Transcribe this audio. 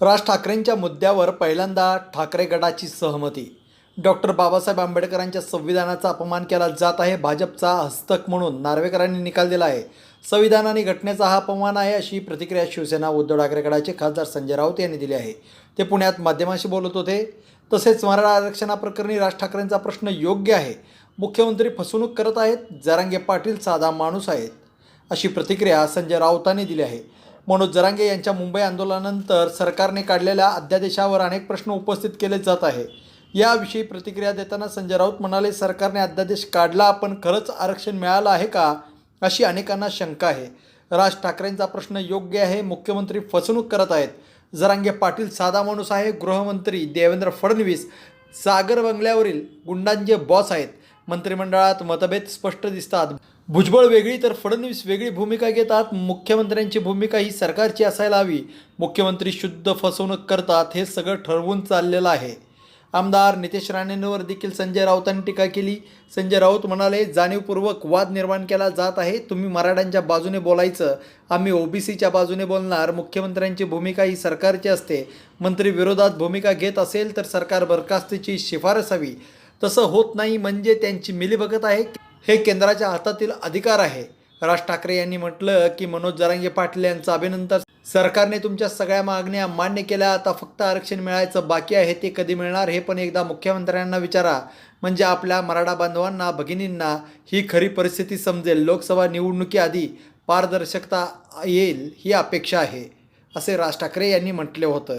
राज ठाकरेंच्या मुद्द्यावर पहिल्यांदा ठाकरे गटाची सहमती. डॉक्टर बाबासाहेब आंबेडकरांच्या संविधानाचा अपमान केला जात आहे. भाजपचा हस्तक म्हणून नार्वेकरांनी निकाल दिला आहे. संविधान आणि घटनेचा हा अपमान आहे अशी प्रतिक्रिया शिवसेना उद्धव ठाकरे गटाचे खासदार संजय राऊत यांनी दिली आहे. ते पुण्यात माध्यमांशी बोलत होते. तसेच मराठा आरक्षणाप्रकरणी राज ठाकरेंचा प्रश्न योग्य आहे. मुख्यमंत्री फसवणूक करत आहेत. जरांगे पाटील साधा माणूस आहेत. अशी प्रतिक्रिया संजय राऊतांनी दिली आहे. मनोज जरांगे यांच्या मुंबई आंदोलनानंतर सरकारने काढलेल्या अध्यादेशावर अनेक प्रश्न उपस्थित केले जात आहे. याविषयी प्रतिक्रिया देताना संजय राऊत म्हणाले सरकारने अध्यादेश काढला पण खरंच आरक्षण मिळालं आहे का? अशी अनेकांना शंका आहे. राज ठाकरेंचा प्रश्न योग्य आहे मुख्यमंत्री फसवणूक करत आहेत. जरांगे पाटील साधा माणूस आहे गृहमंत्री देवेंद्र फडणवीस सागर बंगल्यावरील गुंडांचे बॉस आहेत. मंत्रिमंडळात मतभेद स्पष्ट दिसतात. भुजबळ वेगळी तर फडणवीस वेगळी भूमिका घेतात. मुख्यमंत्र्यांची भूमिका ही सरकारची असायला हवी. मुख्यमंत्री शुद्ध फसवणूक करतात हे सगळं ठरवून चाललेलं आहे. आमदार नितेश राणेंवर देखील संजय राऊतांनी टीका केली. संजय राऊत म्हणाले जाणीवपूर्वक वाद निर्माण केला जात आहे. तुम्ही मराठ्यांच्या बाजूने बोलायचं. आम्ही ओबीसीच्या बाजूने बोलणार. मुख्यमंत्र्यांची भूमिका ही सरकारची असते. मंत्री विरोधात भूमिका घेत असेल तर सरकार बरखास्तीची शिफारस हवी. तसं होत नाही म्हणजे त्यांची मिलीभगत आहे. हे केंद्राच्या हातातील अधिकार आहे. राज ठाकरे यांनी म्हटलं की मनोज जरांगे पाटील यांचं अभिनंदन. सरकारने तुमच्या सगळ्या मागण्या मान्य केल्या. आता फक्त आरक्षण मिळायचं बाकी आहे ते कधी मिळणार हे पण एकदा मुख्यमंत्र्यांना विचारा. म्हणजे आपल्या मराठा बांधवांना भगिनींना ही खरी परिस्थिती समजेल. लोकसभा निवडणुकीआधी पारदर्शकता येईल ही अपेक्षा आहे. असे राज ठाकरे यांनी म्हटले होतं.